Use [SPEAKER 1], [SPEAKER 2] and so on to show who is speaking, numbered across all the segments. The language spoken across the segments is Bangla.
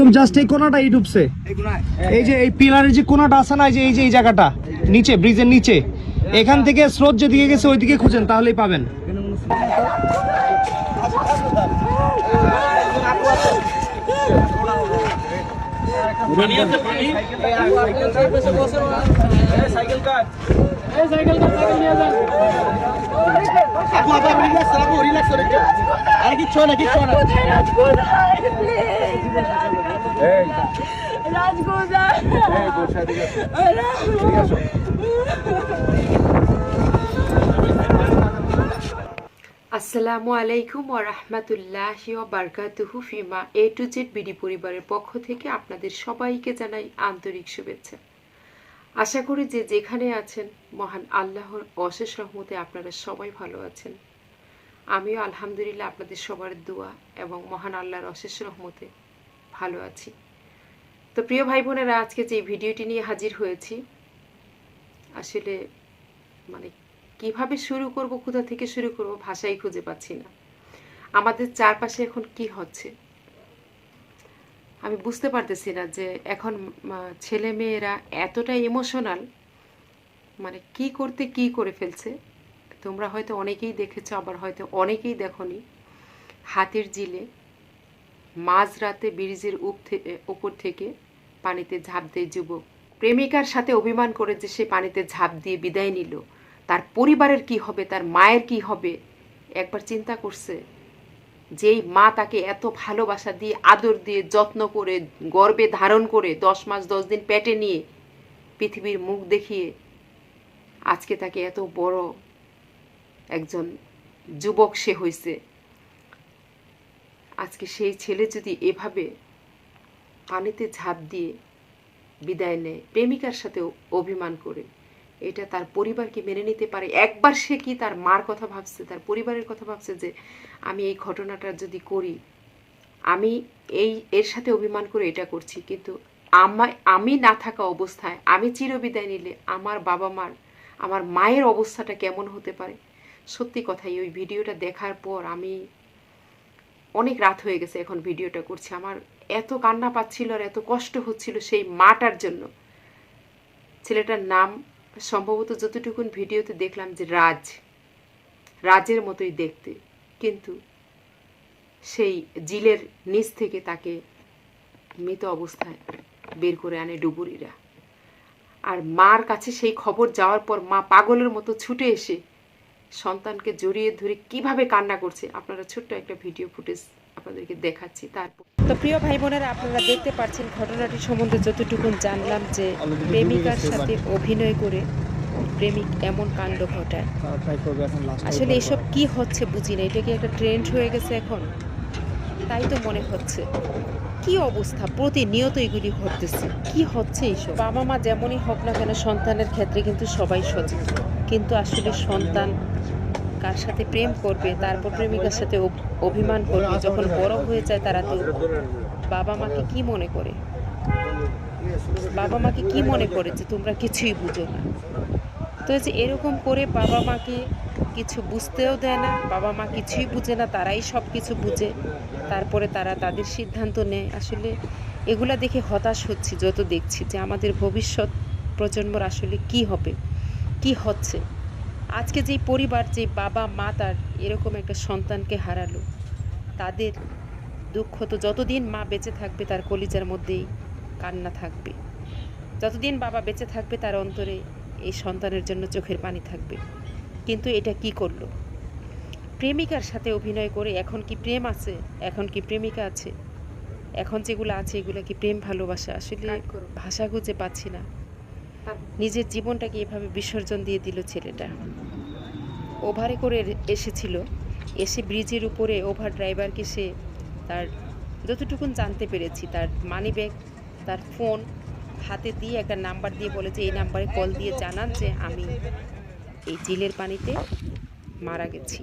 [SPEAKER 1] একদম জাস্ট এই কোনাটাই ডুবছে। এই যে এই পিলারের যে কোনাটা আছে না এই যে এই যে এই জায়গাটা নিচে ব্রিজের নিচে এখান থেকে স্রোত যেদিকে গেছে ওইদিকে খুঁজেন তাহলেই পাবেন।
[SPEAKER 2] আসসালামু আলাইকুম ও রহমতুল্লাহি ও বারকাতুহু ফিমা এ টু জেড বিডি পরিবারের পক্ষ থেকে আপনাদের সবাইকে জানাই আন্তরিক শুভেচ্ছা। আশা করি যে যেখানে আছেন, মহান আল্লাহর অশেষ রহমতে আপনারা সবাই ভালো আছেন। আমিও আলহামদুলিল্লাহ আপনাদের সবার দোয়া এবং মহান আল্লাহর অশেষ রহমতে ভালো আছি। তো প্রিয় ভাই বোনেরা আজকে যে ভিডিওটি নিয়ে হাজির হয়েছি, আসলে মানে কীভাবে শুরু করব, কোথা থেকে শুরু করব ভাষাই খুঁজে পাচ্ছি না। আমাদের চারপাশে এখন কি হচ্ছে আমি বুঝতে পারতেছি না যে এখন ছেলে মেয়েরা এতটা ইমোশনাল মানে কি করতে কি করে ফেলছে। তোমরা হয়তো অনেকেই দেখেছ, আবার হয়তো অনেকেই দেখনি। হাতের জিলে মাঝরাতে ব্রিজের উপ উপর থেকে পানিতে ঝাঁপ দেয় যুবক। প্রেমিকার সাথে অভিমান করে যে সে পানিতে ঝাঁপ দিয়ে বিদায় নিল। তার পরিবারের কি হবে, তার মায়ের কি হবে, একবার চিন্তা করছে। যেই মা তাকে এত ভালোবাসা দিয়ে, আদর দিয়ে, যত্ন করে, গর্বে ধারণ করে দশ মাস, দশ দিন পেটে নিয়ে পৃথিবীর মুখ দেখিয়ে আজকে তাকে এত বড় একজন যুবক সে হয়েছে আজকে সেই ছেলে যদি এভাবে পানিতে ঝাঁপ দিয়ে বিদায় নেয়, প্রেমিকার সাথে অভিমান করে। এটা তার পরিবারকে মেনে নিতে পারে। একবার সে কি তার মার কথা ভাবছে, তার পরিবারের কথা ভাবছে যে, আমি এই ঘটনাটা যদি করি, আমি এই, এর সাথে অভিমান করে এটা করছি, কিন্তু আমায় আমি না থাকা অবস্থায়, আমি চিরবিদায় নিলে আমার বাবা মার, আমার মায়ের অবস্থাটা কেমন হতে পারে? সত্যি কথাই ওই ভিডিওটা দেখার পর আমি অনেক রাত হয়ে গেছে এখন ভিডিওটা করছি। আমার এত কান্না পাচ্ছিল আর এত কষ্ট হচ্ছিল সেই মাটার জন্য। ছেলেটার নাম সম্ভবত যতটুকুন ভিডিওতে দেখলাম যে রাজ, রাজের মতোই দেখতে, কিন্তু সেই জিলের নিচ থেকে তাকে মৃত অবস্থায় বের করে আনে ডুবুরিরা। আর মার কাছে সেই খবর যাওয়ার পর মা পাগলের মতো ছুটে এসে সন্তানকে জড়িয়ে ধরে কীভাবে কান্না করছে, আপনারা ছোট্ট একটা ভিডিও ফুটেজ আপনাদেরকে দেখাচ্ছি, তারপর তো প্রিয় ভাই বোনেরা আপনারা দেখতে পাচ্ছেন ঘটনাটি সম্বন্ধে যতটুকু জানলাম যে প্রেমিকার সাথে অভিনয় করে প্রেমিক এমন কাণ্ড ঘটায়। আসলে এসব কি হচ্ছে বুঝি না, এটা কি একটা ট্রেন্ড হয়ে গেছে এখন? তাই তো মনে হচ্ছে। কি অবস্থা? প্রতিনিয়ত এগুলি ঘটতেছে। কি হচ্ছে এইসব? বাবা মা যেমনই হোক না কেন, সন্তানের ক্ষেত্রে কিন্তু সবাই সচেতন। কিন্তু আসলে সন্তান কার সাথে প্রেম করবে, তারপর প্রেমিকার সাথে অভিমান করবে, যখন বড় হয়ে যায় তারা তো বাবা মাকে কি মনে করে? বাবা মাকে কি মনে করে যে তোমরা কিছুই বুঝো না? তো যে এরকম করে বাবা মাকে কিছু বুঝতেও দেয় না, বাবা মা কিছুই বুঝে না, তারাই সব কিছু বুঝে, তারপরে তারা তাদের সিদ্ধান্ত নেয়। আসলে এগুলা দেখে হতাশ হচ্ছি, যত দেখছি যে আমাদের ভবিষ্যৎ প্রজন্মর আসলে কি হবে, কি হচ্ছে। আজকে যেই পরিবার যে বাবা মা তার এরকম একটা সন্তানকে হারালো তাদের দুঃখ তো যতদিন মা বেঁচে থাকবে তার কলিজার মধ্যেই কান্না থাকবে। যতদিন বাবা বেঁচে থাকবে তার অন্তরে এই সন্তানের জন্য চোখের পানি থাকবে। কিন্তু এটা কি করল? প্রেমিকার সাথে অভিনয় করে এখন কি প্রেম আছে? এখন কি প্রেমিকা আছে? এখন যেগুলো আছে এগুলো কি প্রেম ভালোবাসা? আসলে ভাষা খুঁজে পাচ্ছি না। নিজের জীবনটাকে এভাবে বিসর্জন দিয়ে দিল ছেলেটা। ওভারে করে এসেছিল। এসে ব্রিজের উপরে ওভার ড্রাইভারকে সে তার যতটুকুন জানতে পেরেছি তার মানি ব্যাগ তার ফোন হাতে দিয়ে একটা নাম্বার দিয়ে বলে যে এই নাম্বারে কল দিয়ে জানান যে আমি এই জিলের পানিতে মারা গেছি।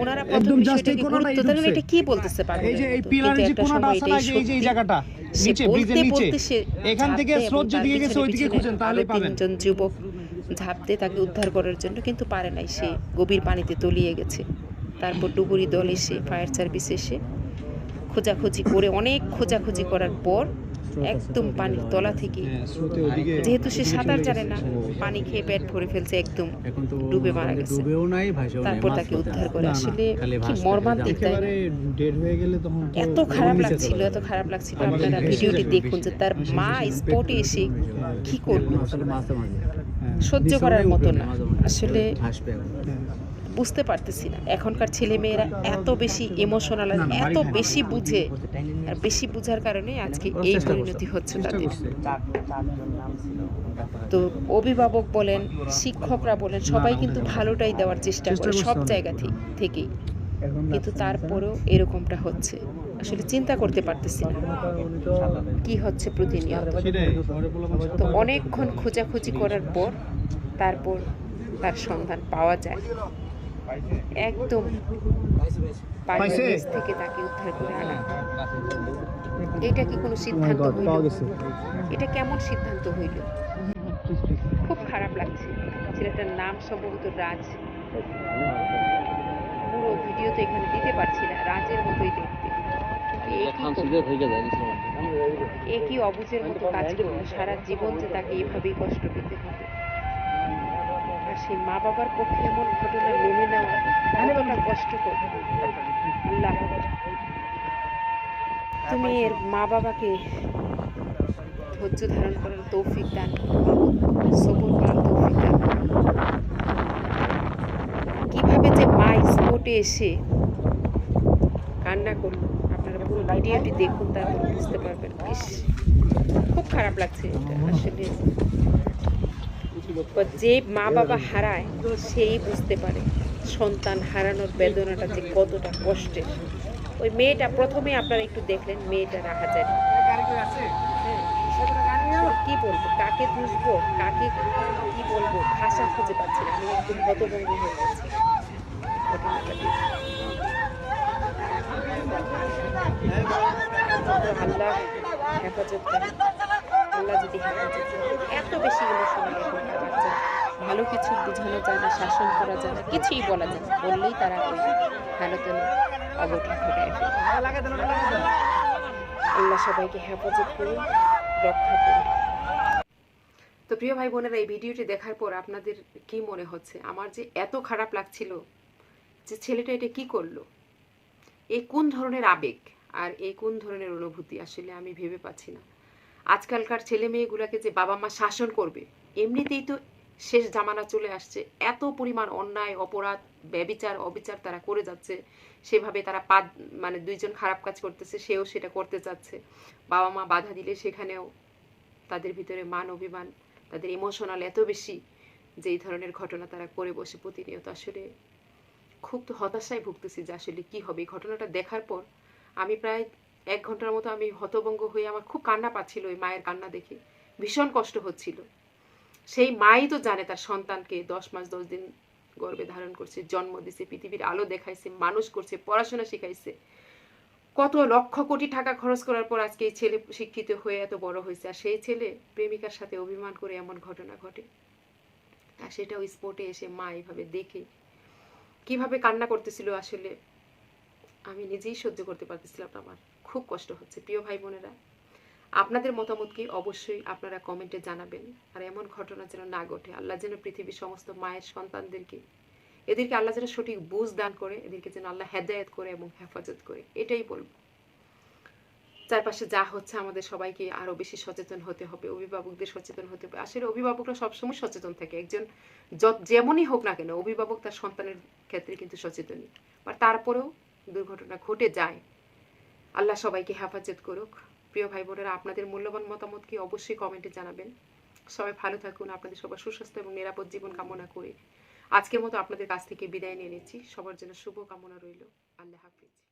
[SPEAKER 2] ওনারা প্রথম বিষয়টাকে গুরুত্ব দেন এটা কি বলতেছে পাগলের
[SPEAKER 1] এই যে এই
[SPEAKER 2] মতো?
[SPEAKER 1] যে
[SPEAKER 2] একটা সময়
[SPEAKER 1] আছে না এই যে এই জায়গাটা
[SPEAKER 2] সে
[SPEAKER 1] নিচে ব্রিজের
[SPEAKER 2] বলতে
[SPEAKER 1] নিচে
[SPEAKER 2] বলতে সে
[SPEAKER 1] এখান থেকে
[SPEAKER 2] দেয়
[SPEAKER 1] স্রোত যেদিকে গেছে ওইদিকে খুঁজেন তাহলেই পাবেন।
[SPEAKER 2] তিনজন যুবক ঝাঁপ দিয়ে তাকে উদ্ধার করার জন্য কিন্তু পারে নাই। সে গভীর পানিতে তলিয়ে গেছে। তারপর ডুবুরি দল এসে ফায়ার সার্ভিস এসে খোঁজাখুঁজি করে, অনেক খোঁজাখুঁজি করার পর একদম পানির তলা থেকে।
[SPEAKER 1] হ্যাঁ,
[SPEAKER 2] যেহেতু সে সাঁতার জানে না পানি খেয়ে পেট ভরে ফেলছে একদম ডুবে মারা
[SPEAKER 3] মানে
[SPEAKER 2] গেছে।
[SPEAKER 3] ডুবেও নাই ভাসেও
[SPEAKER 2] তারপর তাকে উদ্ধার করে। আসলে কি মর্মান্তিক তাই
[SPEAKER 1] হয়ে
[SPEAKER 2] এত খারাপ লাগছিল এত খারাপ লাগছিল। আপনারা ভিডিওটি দেখুন যে তার মা স্পটে এসে কি করল?
[SPEAKER 1] হ্যাঁ।
[SPEAKER 2] সহ্য করার মতো না। আসলে। বুঝতে পারতেছি না। এখনকার ছেলে মেয়েরা এত বেশি ইমোশনাল আর এত বেশি বুঝে আর বেশি বুঝার কারণে আজকে এই পরিণতি হচ্ছে তাদের। তো অভিভাবক বলেন শিক্ষকরা বলেন সবাই কিন্তু ভালোটাই দেওয়ার চেষ্টা করে সব। জায়গা থেকেই। কিন্তু তারপরেও এরকমটা হচ্ছে। আসলে চিন্তা করতে পারতেছি না। কি হচ্ছে প্রতিনিয়ত? তো অনেকক্ষণ খোঁজাখুঁজি করার পর তারপর তার সন্ধান পাওয়া যায়। একদম।
[SPEAKER 1] পাইছে?
[SPEAKER 2] থেকে তাকে উদ্ধার করে আনা। এটা কি কোনো
[SPEAKER 1] Oh
[SPEAKER 2] সিদ্ধান্ত হইল? এটা কেমন সিদ্ধান্ত হইল? খুব খারাপ লাগছে। ছেলেটার নাম সম্ভবত রাজ। পুরো ভিডিও তো এখানে দিতে পারছি না। রাজের মতোই দেখতে। কিন্তু এ কি করল? এ কি অবুঝের মতো কাজ করল সারা জীবন যে তাকে এভাবেই কষ্ট পেতে হবে। সেই মা বাবার পক্ষে এমন ঘটনা মেনে নেওয়া কতটা কষ্টকর? আল্লাহ। তুমি এর মা বাবাকে ধৈর্য ধারণ করার তৌফিক দান সবর করার তৌফিক দান। কীভাবে যে মা স্পটে এসে কান্না করল আপনারা পুরো ভিডিওটি দেখুন তারপর বুঝতে পারবেন। ইস খুব খারাপ লাগছে এটা। আসলে যে মা বাবা হারায়, সেই বুঝতে পারে সন্তান হারানোর বেদনাটা যে কতটা কষ্টের। ওই মেয়েটা প্রথমে আপনারা একটু দেখলেন, মেয়েটা রাখা যায় কি বলব, কাকে বুঝব কাকে কি বলব, ভাষা খুঁজে পাচ্ছি না, আমি একদম হতভঙ্গ হয়ে গেছি। আল্লাহ হেফাজত আল্লাহ যদি হেফাজত এত বেশি ইমোশনাল এখনকার বাচ্চা ভালো কিছু বোঝানো যায় না, শাসন করা যায় না, কিছুই বলা যায় না। বললেই তারা ওই হালতেন অবঠা ঘটায় আল্লাহ সবাইকে হেফাজত করুন, রক্ষা করুন। তো প্রিয় ভাই বোনেরা, এই ভিডিওটি দেখার পর আপনাদের কি মনে হচ্ছে? আমার যে এত খারাপ লাগছিল যে ছেলেটা এটা কি করল? এই কোন ধরনের আবেগ? আর এই কোন ধরনের অনুভূতি? আসলে আমি ভেবে পাচ্ছি না। আজকালকার ছেলে মেয়েগুলোকে যে বাবা মা শাসন করবে, এমনিতেই তো শেষ জামানা চলে আসছে। এত পরিমাণ অন্যায়, অপরাধ, ব্যবিচার, অবিচার তারা করে যাচ্ছে। সেভাবে তারা পাদ মানে দুইজন খারাপ কাজ করতেছে, সেও সেটা করতে চাচ্ছে। বাবা মা বাধা দিলে সেখানেও তাদের ভিতরে মান, অভিমান, তাদের ইমোশনাল এত বেশি যে এই ধরনের ঘটনা তারা করে বসে প্রতিনিয়ত। আসলে খুব তো হতাশায় ভুগতেছি যে আসলে কি হবে। এই ঘটনাটা দেখার পর আমি প্রায় এক ঘণ্টার মতো আমি হতভঙ্গ হয়ে আমার খুব কান্না পাচ্ছিল ওই মায়ের কান্না দেখে। ভীষণ কষ্ট হচ্ছিল। সেই মাই তো জানে তার সন্তানকে দশ মাস দশ দিন গর্ভে ধারণ করছে, জন্ম দিছে, পৃথিবীর আলো দেখাইছে, মানুষ করছে, পড়াশোনা শিখাইছে। কত লক্ষ কোটি টাকা খরচ করার পর আজকে এই ছেলে শিক্ষিত হয়ে এত বড় হয়েছে আর সেই ছেলে প্রেমিকার সাথে অভিমান করে এমন ঘটনা ঘটে। আর সেটাও স্পটে এসে মা এইভাবে দেখে কীভাবে কান্না করতেছিল আসলে আমি নিজেই সহ্য করতে পারতেছিলাম আমার। খুব কষ্ট হচ্ছে, প্রিয় ভাই বোনেরা আপনাদের মতামতকে অবশ্যই আপনারা কমেন্টে জানাবেন। আর এমন ঘটনা যেন না ঘটে, আল্লাহ যেন পৃথিবীর সমস্ত মায়ের সন্তানদেরকে, এদেরকে আল্লাহ যেন সঠিক বুঝ দান করে, এদেরকে যেন আল্লাহ হেদায়েত করে এবং হেফাজত করে, এটাই বলব। চারপাশে যা হচ্ছে আমাদের সবাইকে আরও বেশি সচেতন হতে হবে, অভিভাবকদের সচেতন হতে হবে। আসলে অভিভাবকরা সবসময় সচেতন থাকে, একজন যেমনই হোক না কেন, অভিভাবক তার সন্তানের ক্ষেত্রে কিন্তু সচেতনই। আর তারপরেও দুর্ঘটনা ঘটে যায় আল্লাহ সবাইকে হেফাজত করুক। প্রিয় ভাই বোনেরা, আপনাদের মূল্যবান মতামত কি অবশ্যই কমেন্টে জানাবেন। সবাই ভালো থাকুন, আপনাদের সবার সুস্বাস্থ্য এবং নিরাপদ জীবন কামনা করে। আজকের মতো আপনাদের কাছ থেকে বিদায় নিয়ে নিচ্ছি। সবার জন্য শুভ কামনা রইল। আল্লাহ হাফিজ।